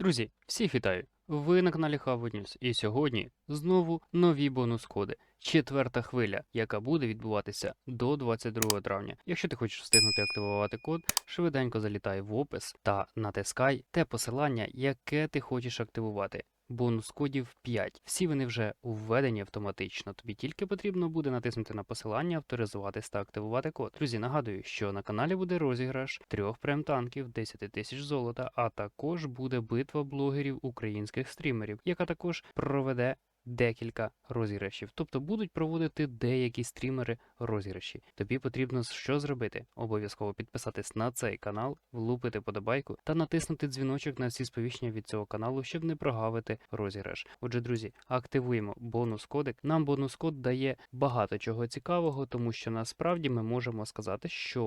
Друзі, всіх вітаю! Ви на каналі News. І сьогодні знову нові бонус-коди. Четверта хвиля, яка буде відбуватися до 22 травня. Якщо ти хочеш встигнути активувати код, швиденько залітай в опис та натискай те посилання, яке ти хочеш активувати. Бонус кодів 5. Всі вони вже введені автоматично. Тобі тільки потрібно буде натиснути на посилання, авторизуватись та активувати код. Друзі, нагадую, що на каналі буде розіграш трьох прем-танків, 10 тисяч золота, а також буде битва блогерів українських стрімерів, яка також проведе декілька розіграшів. Тобто будуть проводити деякі стрімери розіграші. Тобі потрібно що зробити? Обов'язково підписатись на цей канал, влупити подобайку та натиснути дзвіночок на всі сповіщення від цього каналу, щоб не прогавити розіграш. Отже, друзі, активуємо бонус кодик. Нам бонус код дає багато чого цікавого, тому що насправді ми можемо сказати, що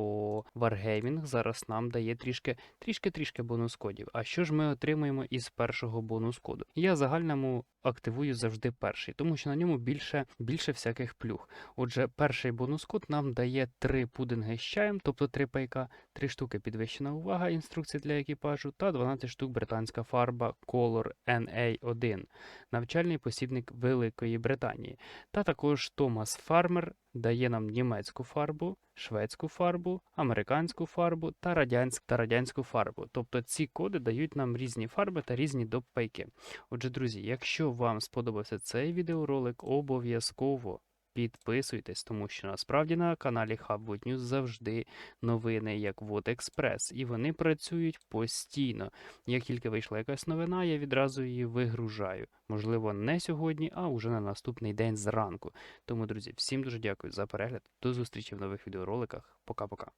Wargaming зараз нам дає трішки трішки трішки бонус кодів. А що ж ми отримуємо із першого бонус коду? Я загальному активую завжди перший, тому що на ньому більше більше всяких плюх. Отже, перший бонус код нам дає три пудинги з чаєм, тобто три пайка, три штуки підвищена увага, інструкції для екіпажу та 12 штук британська фарба Color NA1, навчальний посібник Великої Британії. Та також Томас Фармер дає нам німецьку фарбу, шведську фарбу, американську фарбу та радянську, та радянську фарбу. Тобто ці коди дають нам різні фарби та різні допайки. Отже, друзі, якщо вам сподобався цей відеоролик, обов'язково підписуйтесь, тому що насправді на каналі Hubwood News завжди новини, як Вод Експрес, і вони працюють постійно. Як тільки вийшла якась новина, я відразу її вигружаю. Можливо, не сьогодні, а уже на наступний день зранку. Тому, друзі, всім дуже дякую за перегляд. До зустрічі в нових відеороликах. Пока-пока.